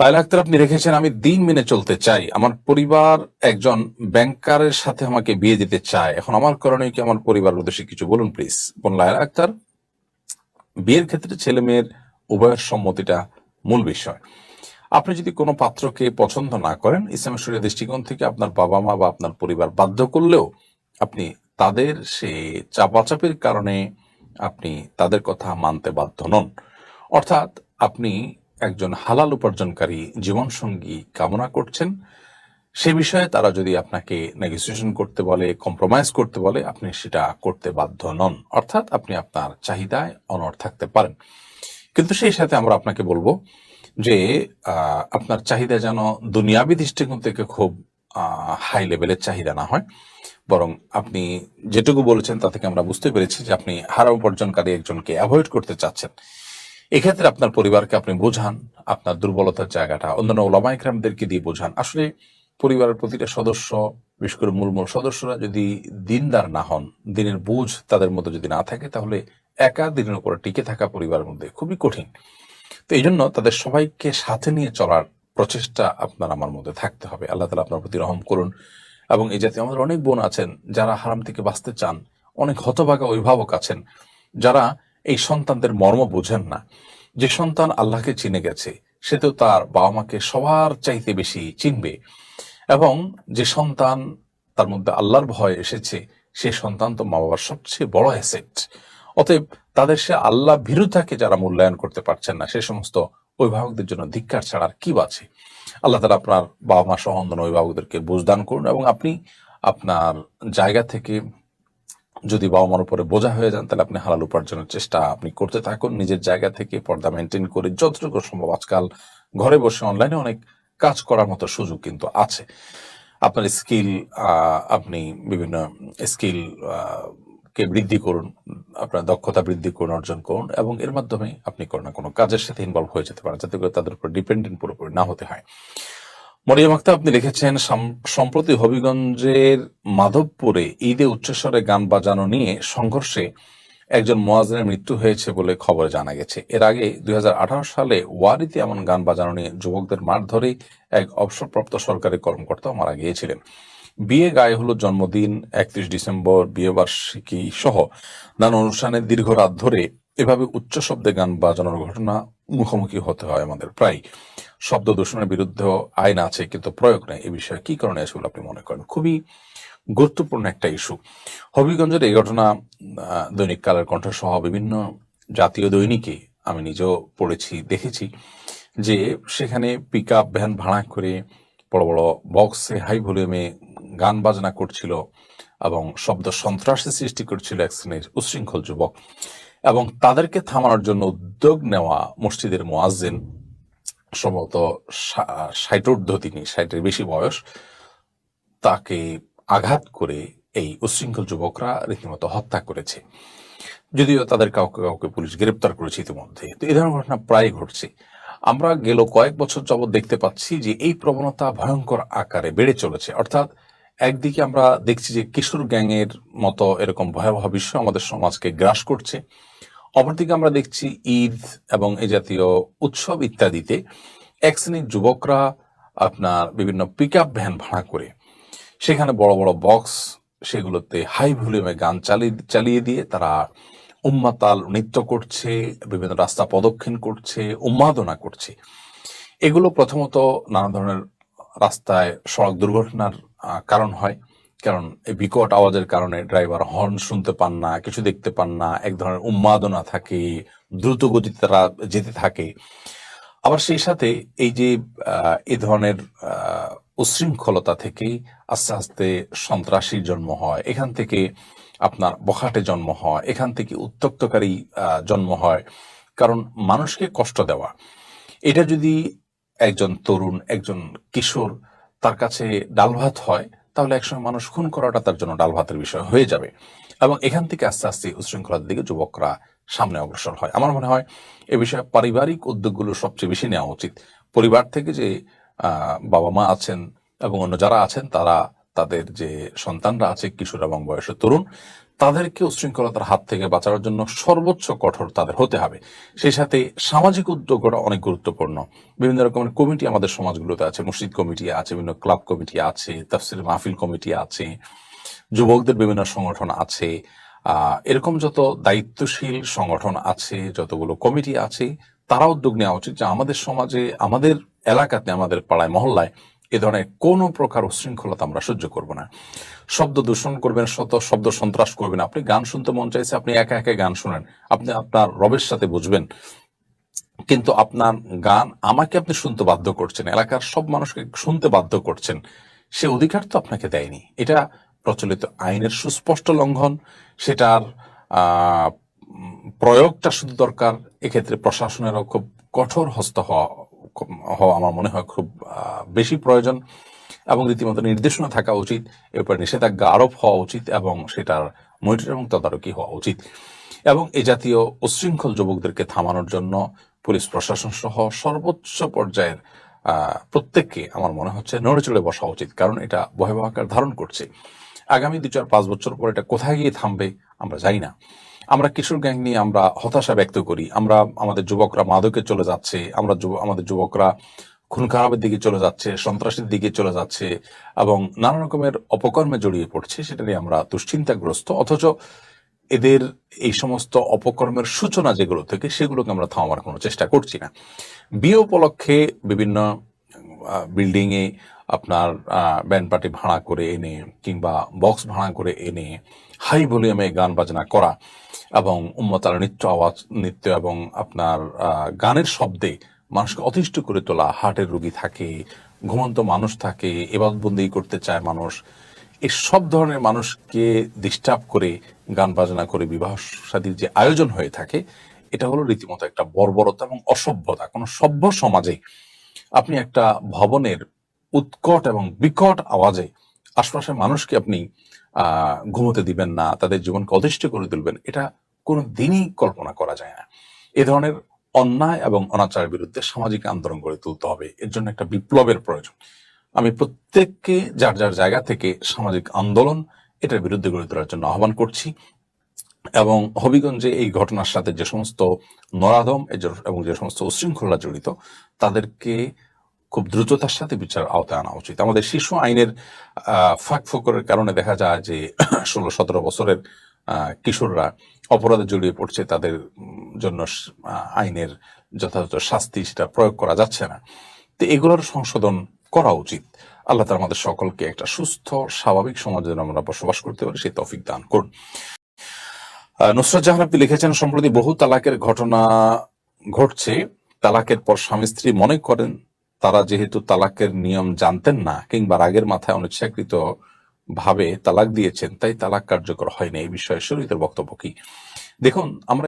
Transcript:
লাইলা আক্তার, আপনি রেখেছেন, আমি দিন মেনে চলতে চাই। আমার পরিবার একজন ব্যাংকারের সাথে আমাকে বিয়ে দিতে চায়। এখন আমার করণীয় কি? আমার পরিবার উদ্দেশ্যে কিছু বলুন প্লিজ বোন লাইলা আক্তার, বিয়ের ক্ষেত্রে ছেলে মেয়ের উভয়ের সম্মতিটা মূল বিষয়। আপনি যদি কোনো পাত্রকে পছন্দ না করেন ইসলামের শরীর দৃষ্টিকোণ থেকে আপনার বাবা মা বা আপনার পরিবার বাধ্য করলেও আপনি তাদের সে চাপাচাপির কারণে আপনি তাদের কথা মানতে বাধ্য নন। অর্থাৎ আপনি একজন হালাল উপার্জনকারী জীবনসঙ্গী কামনা করছেন। সে বিষয়ে তারা যদি আপনাকে নেগোসিয়েশন করতে বলে কম্প্রোমাইজ করতে বলে, আপনি সেটা করতে বাধ্য নন। অর্থাৎ আপনি আপনার চাহিদায় অনড় থাকতে পারেন। কিন্তু সেই সাথে আমরা আপনাকে বলব যে আপনার চাহিদা যেন দুনিয়াবি দৃষ্টিকোণ থেকে খুব হাই লেভেলের চাহিদা না হয়। বরং আপনি যেটুকু বলেছেন তা থেকে আমরা বুঝতে পেরেছি যে, আপনি হারা উপার্জনকারী একজনকে অ্যাভয়েড করতে চাচ্ছেন। এক্ষেত্রে আপনার পরিবারকে আপনি বোঝান, আপনার দুর্বলতার জায়গাটা। অন্যান্য ওলামা ইকরামদেরকে দিয়ে বোঝান। আসলে পরিবারের প্রতিটা সদস্য, বিশেষ করে মূল মূল সদস্যরা যদি দিনদার না হন, দিনের বোঝ তাদের মধ্যে যদি না থাকে, তাহলে একা দিনের উপরে টিকে থাকা পরিবারের মধ্যে খুবই কঠিন। তো এই জন্য তাদের সবাইকে সাথে নিয়ে চলার প্রচেষ্টা আপনার আমার মধ্যে থাকতে হবে। আল্লাহ তালা আপনার প্রতি রহম করুন। এবং এই জাতীয় আমাদের অনেক বোন আছেন, যারা হারাম থেকে বাঁচতে চান, অনেক হতভাগা অভিভাবক আছেন, যারা এই সন্তানদের মর্ম বোঝেন না। যে সন্তান আল্লাহকে চিনে গেছে, সে তো তার বাবা মাকে সবার চাইতে বেশি চিনবে। এবং যে সন্তান তার মধ্যে আল্লাহর ভয় এসেছে, সে সন্তান তো মা বাবার সবচেয়ে বড় অ্যাসেট। অতএব তাদের সে আল্লাহ ভীরুতাকে যারা মূল্যায়ন করতে পারছেন না, সে সমস্ত অভিভাবকদের জন্য ধিক্কার ছাড়ার কি আছে আল্লাহ তালা আপনার বাবা মা সহ অন্যান্য অভিভাবকদেরকে বুঝদান করুন এবং আপনি আপনার জায়গা থেকে যদি বাবা মার উপরে বোঝা হয়ে যান, তাহলে আপনি হালাল উপার্জনের চেষ্টা আপনি করতে থাকুন। নিজের জায়গা থেকে পর্দা মেনটেন করে যতটুকু সম্ভব আজকাল ঘরে বসে অনলাইনে অনেক কাজ করার মতো সুযোগ কিন্তু আছে। আপনার স্কিল আপনি বিভিন্ন স্কিল কে বৃদ্ধি করুন, আপনার দক্ষতা বৃদ্ধি করুন, অর্জন করুন এবং এর মাধ্যমে আপনি কোনো না কোনো কাজের সাথে ইনভলভ হয়ে যেতে পারেন, যাতে করে তাদের উপর ডিপেন্ডেন্ট পুরোপুরি না হতে হয়। মরিয়াম আক্তার আপনি লিখেছেন, সাম- সম্প্রতি হবিগঞ্জের মাধবপুরে ঈদে উচ্চস্বরে গান বাজানো নিয়ে সংঘর্ষে একজন মোয়াজনের মৃত্যু হয়েছে বলে খবর জানা গেছে। এর আগে দুই হাজার আঠারো সালে ওয়ারিতে এমন গান বাজানো নিয়ে যুবকদের মার মারধরে এক অবসরপ্রাপ্ত সরকারি কর্মকর্তা মারা গিয়েছিলেন। বিয়ে গায়ে হলো জন্মদিন, একত্রিশ ডিসেম্বর বিয়ে বার্ষিকী সহ নানা অনুষ্ঠানে দীর্ঘ রাত ধরে এভাবে উচ্চ শব্দে গান বাজানোর ঘটনা মুখোমুখি হতে হয় আমাদের। প্রায় শব্দ দূষণের বিরুদ্ধে আইন আছে, কিন্তু প্রয়োগ নেই। এই বিষয়ে কি কারণে আছে বলে আপনি মনে করেন? খুবই গুরুত্বপূর্ণ একটা ইস্যু। হবিগঞ্জের এই ঘটনা দৈনিক কালের কণ্ঠ সহ বিভিন্ন জাতীয় দৈনিকে আমি নিজেও পড়েছি, দেখেছি যে সেখানে পিক আপ ভ্যান ভাড়া করে বড় বড় বক্সে হাই ভলিউমে গান বাজনা করছিল এবং শব্দ সন্ত্রাসের সৃষ্টি করছিল এক শ্রেণির উচ্ছৃঙ্খল যুবক। এবং তাদেরকে থামানোর জন্য উদ্যোগ নেওয়া মসজিদের মোয়াজ্জেন, সম্ভবত ষা- ষাটোর্ধ্ব তিনি, ষাটের বেশি বয়স, তাকে আঘাত করে এই উশৃঙ্খল যুবকরা রীতিমতো হত্যা করেছে। যদিও তাদের কাউকে কাউকে পুলিশ গ্রেপ্তার করেছে ইতিমধ্যে, তো এই ধরনের ঘটনা প্রায় ঘটছে। আমরা গেল কয়েক বছর যাবৎ দেখতে পাচ্ছি যে এই প্রবণতা ভয়ঙ্কর আকারে বেড়ে চলেছে। অর্থাৎ একদিকে আমরা দেখছি যে কিশোর গ্যাংয়ের মতো এরকম ভয়াবহ বিষয় আমাদের সমাজকে গ্রাস করছে। অপরদিকে আমরা দেখছি ঈদ এবং এ জাতীয় উৎসব ইত্যাদিতে এক শ্রেণির যুবকরা আপনার বিভিন্ন পিক ভ্যান ভাড়া করে। সেখানে বড় বড় বক্স সেগুলোতে হাই ভলিউমে গান চালিয়ে চালিয়ে দিয়ে তারা উম্মাতাল নৃত্য করছে, বিভিন্ন রাস্তা প্রদক্ষিণ করছে, উন্মাদনা করছে। এগুলো প্রথমত নানা ধরনের রাস্তায় সড়ক দুর্ঘটনার কারণ হয়। কারণ এই বিকট আওয়াজের কারণে ড্রাইভার হর্ন শুনতে পান না, কিছু দেখতে পান না, এক ধরনের উন্মাদনা থাকে, দ্রুত গতিতে তারা যেতে থাকে। আবার সেই সাথে এই যে এ ধরনের উশৃঙ্খলতা থেকেই আস্তে আস্তে সন্ত্রাসীর জন্ম হয়। এখান থেকে আপনার বখাটে জন্ম হয়, এখান থেকে উত্তক্তকারী জন্ম হয়। কারণ মানুষকে কষ্ট দেওয়া। এটা যদি একজন তরুণ, একজন কিশোর তার কাছে ডাল ভাত হয়, তাহলে একসময় মানুষ খুন করাটা তার জন্য ডাল ভাতের বিষয় হয়ে যাবে। এবং এখান থেকে আস্তে আস্তে উশৃঙ্খলার দিকে যুবকরা সামনে অগ্রসর হয়। আমার মনে হয় এ বিষয়ে পারিবারিক উদ্যোগগুলো সবচেয়ে বেশি নেওয়া উচিত। পরিবার থেকে যে বাবা মা আছেন এবং অন্য যারা আছেন, তারা তাদের যে সন্তানরা আছে, কিশোর এবং বয়সের তরুণ তাদেরকে উশৃঙ্খলতার হাত থেকে বাঁচানোর জন্য সর্বোচ্চ কঠোর তাদের হতে হবে। সেই সাথে সামাজিক উদ্যোগটা অনেক গুরুত্বপূর্ণ। বিভিন্ন রকমের কমিটি আমাদের সমাজগুলোতে আছে, মসজিদ কমিটি আছে, বিভিন্ন ক্লাব কমিটি আছে তাফসির মাহফিল কমিটি আছে, যুবকদের বিভিন্ন সংগঠন আছে এরকম যত দায়িত্বশীল সংগঠন আছে, যতগুলো কমিটি আছে, তারা উদ্যোগ নেওয়া উচিত যে আমাদের সমাজে, আমাদের এলাকাতে, আমাদের পাড়ায়, মহল্লায় এ ধরনের কোনো প্রকার উশৃঙ্খলতা আমরা সহ্য করব না। শব্দ দূষণ করবেন, শত শব্দ সন্ত্রাস করবেন। আপনি গান শুনতে মন চাইছে, আপনি একা একা গান শুনেন। আপনি আপনার রবের সাথে বুঝবেন। কিন্তু আপনার গান আমাকে আপনি শুনতে বাধ্য করছেন, এলাকার সব মানুষকে শুনতে বাধ্য করছেন, সে অধিকার তো আপনাকে দেয়নি। এটা প্রচলিত আইনের সুস্পষ্ট লঙ্ঘন, সেটার প্রয়োগটা শুধু দরকার। এক্ষেত্রে প্রশাসনেরও খুব কঠোর হস্ত হওয়া হওয়া আমার মনে হয় খুব বেশি প্রয়োজন এবং রীতিমতো নির্দেশনা থাকা উচিত, এর উপর নিষেধাজ্ঞা আরোপ হওয়া উচিত এবং সেটার মনিটর এবং তদারকি হওয়া উচিত। এবং এ জাতীয় উচ্ছৃঙ্খল যুবকদেরকে থামানোর জন্য পুলিশ প্রশাসন সহ সর্বোচ্চ পর্যায়ের প্রত্যেককে আমার মনে হচ্ছে নড়ে চড়ে বসা উচিত, কারণ এটা ভয়াবহ আকার ধারণ করছে। আগামী দু চার পাঁচ বছর পর এটা কোথায় গিয়ে থামবে আমরা জানি না। আমরা কিশোর গ্যাং নিয়ে আমরা হতাশা ব্যক্ত করি। আমরা, আমাদের যুবকরা মাদকে চলে যাচ্ছে, আমরা আমাদের যুবকরা খুন খারাপের দিকে চলে যাচ্ছে, সন্ত্রাসের দিকে চলে যাচ্ছে এবং নানা রকমের অপকর্মে জড়িয়ে পড়ছে, সেটা নিয়ে আমরা দুশ্চিন্তাগ্রস্ত। অথচ এদের এই সমস্ত অপকর্মের সূচনা যেগুলো থেকে, সেগুলোকে আমরা থামাবার কোনো চেষ্টা করছি না। বিয়ে উপলক্ষে বিভিন্ন বিল্ডিং এ আপনার ব্যান্ড পার্টি ভাড়া করে এনে কিংবা বক্স ভাড়া করে এনে হাই ভলিউমে গান বাজনা করা এবং উম্মতার নৃত্য আওয়াজ, নৃত্য এবং আপনার গানের শব্দে মানুষকে অতিষ্ঠ করে তোলা, হার্টের রোগী থাকে, ঘুমন্ত মানুষ থাকে এবাদবন্দি করতে চায় মানুষ এই সব ধরনের মানুষকে ডিস্টার্ব করে গান বাজনা করে বিবাহ শাদীর যে আয়োজন হয়ে থাকে, এটা হলো রীতিমতো একটা বর্বরতা এবং অসভ্যতা। কোনো সভ্য সমাজে আপনি একটা ভবনের উৎকট এবং বিকট আওয়াজে আশপাশের মানুষকে আপনি ঘুমোতে দিবেন না, তাদের জীবনকে অতিষ্ঠ করে তুলবেন, এটা কোনো দিনই কল্পনা করা যায় না। এ ধরনের অন্যায় এবং অনাচারের বিরুদ্ধে সামাজিক আন্দোলন গড়ে তুলতে হবে, এর জন্য একটা বিপ্লবের প্রয়োজন। আমি প্রত্যেককে যার যার জায়গা থেকে সামাজিক আন্দোলন এটার বিরুদ্ধে গড়ে তোলার জন্য আহ্বান করছি এবং হবিগঞ্জে এই ঘটনার সাথে যে সমস্ত নরাধম এবং যে সমস্ত উশৃঙ্খলা জড়িত, তাদেরকে খুব দ্রুততার সাথে বিচার আওতায় আনা উচিত। আমাদের শিশু আইনের ফাঁক ফোকরের কারণে দেখা যায় যে ষোলো, সতেরো বছরের কিশোররা অপরাধে জড়িয়ে পড়ছে, তাদের জন্য আইনের যথাযথ শাস্তি সেটা প্রয়োগ করা যাচ্ছে না। তো এগুলোর সংশোধন করা উচিত। আল্লাহ তাআলা আমাদের সকলকে একটা সুস্থ, স্বাভাবিক সমাজে আমরা বসবাস করতে পারি, সেই তৌফিক দান করুন। নুসরাত জাহান আপনি লিখেছেন, সম্প্রতি বহু তালাকের ঘটনা ঘটছে। তালাকের পর স্বামী স্ত্রী মনে করেন তারা যেহেতু তালাকের নিয়ম জানতেন না, কিংবা রাগের মাথায় অনিচ্ছাকৃত ভাবে তালাক দিয়েছেন, তাই তালাক কার্যকর হয়নি। এই বিষয়ে শরীরের বক্তব্য কি? দেখুন, আমরা